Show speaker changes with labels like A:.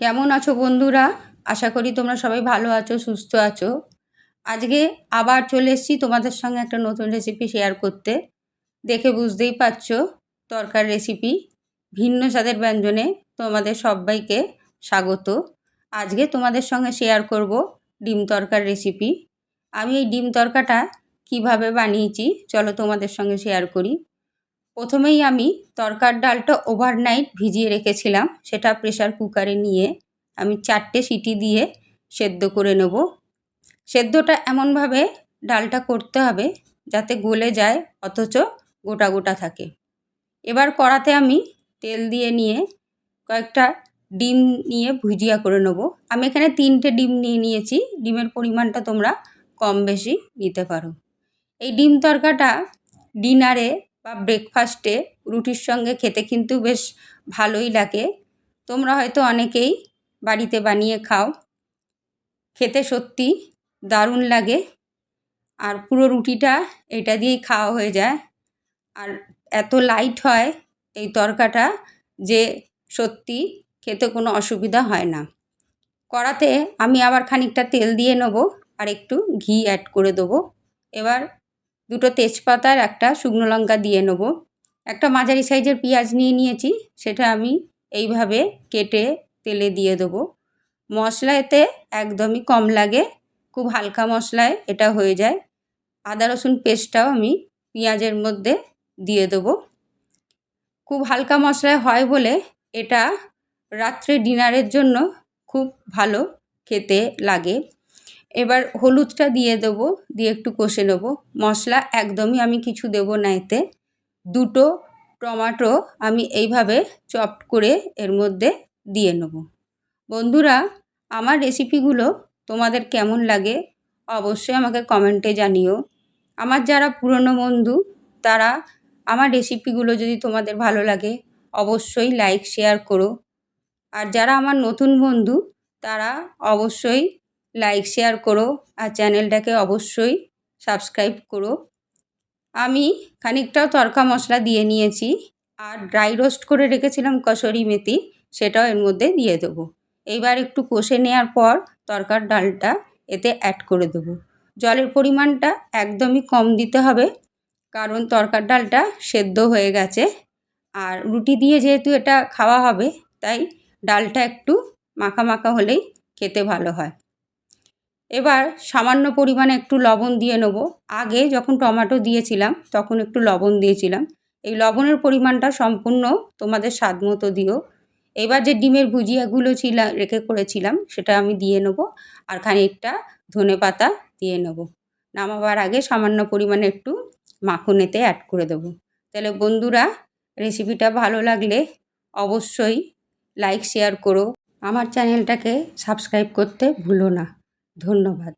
A: কেমন আছো বন্ধুরা? আশা করি তোমরা সবাই ভালো আছো, সুস্থ আছো। আজকে আবার চলে এসেছি তোমাদের সঙ্গে একটা নতুন রেসিপি শেয়ার করতে। দেখে বুঝতেই পারছ তরকার রেসিপি ভিন্ন স্বাদের ব্যঞ্জনে তোমাদের সবাইকে স্বাগত। আজকে তোমাদের সঙ্গে শেয়ার করব ডিম তরকার রেসিপি আমি এই ডিম তরকাটা কীভাবে বানিয়েছি, চলো তোমাদের সঙ্গে শেয়ার করি। প্রথমেই আমি তরকার ডালটা ওভারনাইট ভিজিয়ে রেখেছিলাম, সেটা প্রেশার কুকারে নিয়ে আমি চারটে সিটি দিয়ে সেদ্ধ করে নেব। সেদ্ধটা এমনভাবে ডালটা করতে হবে যাতে গলে যায়, অথচ গোটা গোটা থাকে। এবার কড়াতে আমি তেল দিয়ে নিয়ে কয়েকটা ডিম নিয়ে ভুজিয়া করে নেব। আমি এখানে তিনটে ডিম নিয়ে নিয়েছি, ডিমের পরিমাণটা তোমরা কম বেশি নিতে পারো। এই ডিম তরকাটা ডিনারে বা ব্রেকফাস্টে রুটির সঙ্গে খেতে কিন্তু বেশ ভালোই লাগে। তোমরা হয়তো অনেকেই বাড়িতে বানিয়ে খাও। খেতে সত্যি দারুণ লাগে। আর পুরো রুটিটা এটা দিয়েই খাওয়া হয়ে যায়। আর এত লাইট হয় এই তরকাটা যে সত্যি খেতে কোনো অসুবিধা হয় না। কড়াতে আমি আবার খানিকটা তেল দিয়ে নেব আর একটু ঘি অ্যাড করে দেবো। এবার দুটো তেজপাতার একটা শুকনো লঙ্কা দিয়ে নেব। একটা মাঝারি সাইজের পেঁয়াজ নিয়ে নিয়েছি, সেটা আমি এইভাবে কেটে তেলে দিয়ে দেবো। মশলা এতে একদমই কম লাগে, খুব হালকা মশলায় এটা হয়ে যায়। আদা, রসুন পেস্টটাও আমি পেঁয়াজের মধ্যে দিয়ে দেবো। খুব হালকা মশলায় হয় বলে এটা রাত্রে ডিনারের জন্য খুব ভালো খেতে লাগে। এবার হলুদটা দিয়ে দেবো, দিয়ে একটু কষে নেব। মশলা একদমই আমি কিছু দেবো না এতে। দুটো টমাটো আমি এইভাবে চপ করে এর মধ্যে দিয়ে নেব। বন্ধুরা, আমার রেসিপিগুলো তোমাদের কেমন লাগে অবশ্যই আমাকে কমেন্টে জানিও। আমার যারা পুরনো বন্ধু, তারা আমার রেসিপিগুলো যদি তোমাদের ভালো লাগে, অবশ্যই লাইক, শেয়ার করো। আর যারা আমার নতুন বন্ধু, তারা অবশ্যই লাইক শেয়ার করো আর চ্যানেলটাকে অবশ্যই সাবস্ক্রাইব করো। আমি খানিকটাও তরকা মশলা দিয়ে নিয়েছি আর ড্রাই রোস্ট করে রেখেছিলাম কসুরি মেথি, সেটাও এর মধ্যে দিয়ে দেবো। এইবার একটু কষে নেওয়ার পর তরকার ডালটা এতে অ্যাড করে দেবো। জলের পরিমাণটা একদমই কম দিতে হবে, কারণ তরকার ডালটা সেদ্ধ হয়ে গেছে। আর রুটি দিয়ে যেহেতু এটা খাওয়া হবে, তাই ডালটা একটু মাখা মাখা হলেই খেতে ভালো হয়। এবার সামান্য পরিমাণে একটু লবণ দিয়ে নেব। আগে যখন টমেটো দিয়েছিলাম, তখন একটু লবণ দিয়েছিলাম। এই লবণের পরিমাণটা সম্পূর্ণ তোমাদের স্বাদ মতো দিও। এবার যে ডিমের ভুজিয়াগুলো ছিল, রেখে করেছিলাম, সেটা আমি দিয়ে নেব আর খানিকটা ধনে পাতা দিয়ে নেব। নামাবার আগে সামান্য পরিমাণে একটু মাখনেতে অ্যাড করে দেবো। তাহলে বন্ধুরা রেসিপিটা ভালো লাগলে অবশ্যই লাইক শেয়ার করো। আমার চ্যানেলটাকে সাবস্ক্রাইব করতে ভুলো না। ধন্যবাদ।